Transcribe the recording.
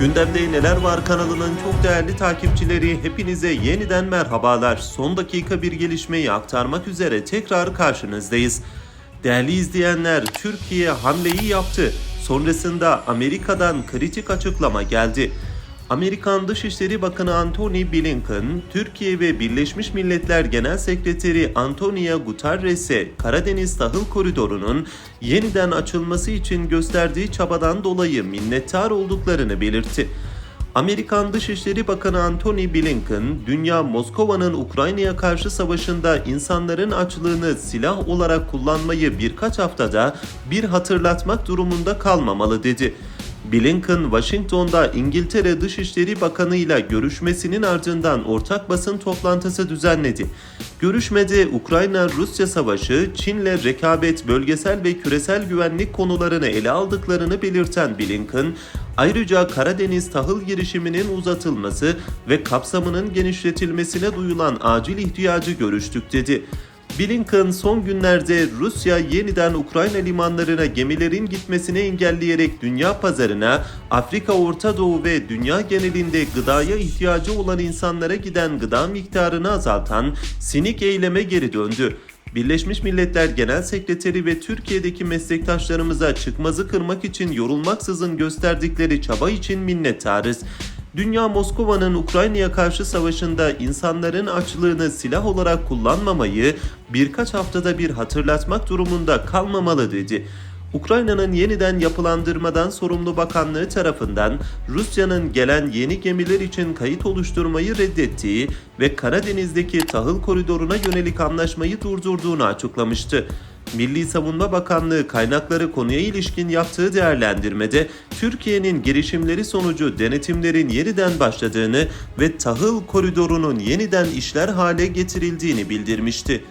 Gündemde Neler Var kanalının çok değerli takipçileri hepinize yeniden merhabalar. Son dakika bir gelişmeyi aktarmak üzere tekrar karşınızdayız. Değerli izleyenler Türkiye hamleyi yaptı. Sonrasında Amerika'dan kritik açıklama geldi. Amerikan Dışişleri Bakanı Antony Blinken, Türkiye ve Birleşmiş Milletler Genel Sekreteri Antonio Guterres'e Karadeniz Tahıl Koridoru'nun yeniden açılması için gösterdiği çabadan dolayı minnettar olduklarını belirtti. Amerikan Dışişleri Bakanı Antony Blinken, dünya Moskova'nın Ukrayna'ya karşı savaşında insanların açlığını silah olarak kullanmayı birkaç haftada bir hatırlatmak durumunda kalmamalı dedi. Blinken, Washington'da İngiltere Dışişleri Bakanı ile görüşmesinin ardından ortak basın toplantısı düzenledi. Görüşmede Ukrayna-Rusya savaşı, Çin'le rekabet, bölgesel ve küresel güvenlik konularını ele aldıklarını belirten Blinken, ayrıca Karadeniz tahıl girişiminin uzatılması ve kapsamının genişletilmesine duyulan acil ihtiyacı görüştük dedi. Blinken son günlerde Rusya yeniden Ukrayna limanlarına gemilerin gitmesini engelleyerek dünya pazarına Afrika, Orta Doğu ve dünya genelinde gıdaya ihtiyacı olan insanlara giden gıda miktarını azaltan sinik eyleme geri döndü. Birleşmiş Milletler Genel Sekreteri ve Türkiye'deki meslektaşlarımıza çıkmazı kırmak için yorulmaksızın gösterdikleri çaba için minnettarız. Dünya Moskova'nın Ukrayna'ya karşı savaşında insanların açlığını silah olarak kullanmamayı birkaç haftada bir hatırlatmak durumunda kalmamalı dedi. Ukrayna'nın yeniden yapılandırmadan sorumlu bakanlığı tarafından Rusya'nın gelen yeni gemiler için kayıt oluşturmayı reddettiği ve Karadeniz'deki tahıl koridoruna yönelik anlaşmayı durdurduğunu açıklamıştı. Milli Savunma Bakanlığı kaynakları konuya ilişkin yaptığı değerlendirmede Türkiye'nin girişimleri sonucu denetimlerin yeniden başladığını ve tahıl koridorunun yeniden işler hale getirildiğini bildirmişti.